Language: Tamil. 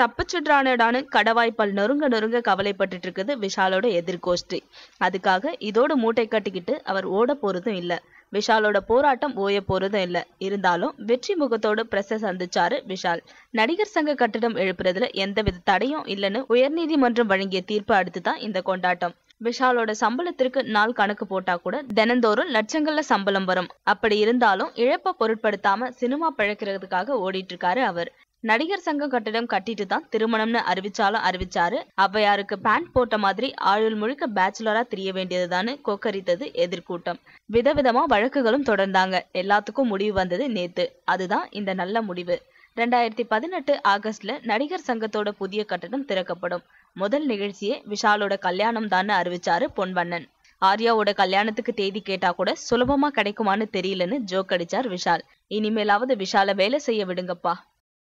தப்பிச்சிடுறானடான்னு கடவாய்ப்பால் நொறுங்க நொறுங்க கவலைப்பட்டுட்டு இருக்குது விஷாலோட எதிர்கோஷ்டி அதுக்காக இதோட மூட்டை கட்டிக்கிட்டு அவர் ஓட போறதும் இல்ல. விஷாலோட போராட்டம் ஓய போறதும் இல்ல. இருந்தாலும் வெற்றி முகத்தோட பிரச சந்திச்சாரு விஷால். நடிகர் சங்க கட்டிடம் எழுப்புறதுல எந்தவித தடையும் இல்லைன்னு உயர்நீதிமன்றம் வழங்கிய தீர்ப்பு அடுத்து தான் இந்த கொண்டாட்டம். விஷாலோட சம்பளத்திற்கு நாள் கணக்கு போட்டா கூட தினந்தோறும் லட்சங்கள்ல சம்பளம் வரும். அப்படி இருந்தாலும் இழப்ப பொருட்படுத்தாம சினிமா பிழைக்கிறதுக்காக ஓடிட்டு இருக்காரு அவர். நடிகர் சங்கம் கட்டிடம் கட்டிட்டு தான் திருமணம்னு அறிவிச்சாலும் அறிவிச்சாரு. அவ்வையாருக்கு பேண்ட் போட்ட மாதிரி ஆயுள் முழுக்க பேச்சுலரா தெரிய வேண்டியதுதான்னு கொக்கரித்தது எதிர்கூட்டம். விதவிதமா வழக்குகளும் தொடர்ந்தாங்க. எல்லாத்துக்கும் முடிவு வந்தது நேத்து. அதுதான் இந்த நல்ல முடிவு. ரெண்டாயிரத்தி பதினெட்டு ஆகஸ்ட்ல நடிகர் சங்கத்தோட புதிய கட்டடம் திறக்கப்படும். முதல் நிகழ்ச்சியே விஷாலோட கல்யாணம் தான் அறிவிச்சாரு பொன்வண்ணன். ஆர்யாவோட கல்யாணத்துக்கு தேதி கேட்டா கூட சுலபமா கிடைக்குமான்னு தெரியலன்னு ஜோக் அடிச்சார் விஷால். இனிமேலாவது விஷால வேலை செய்ய விடுங்கப்பா.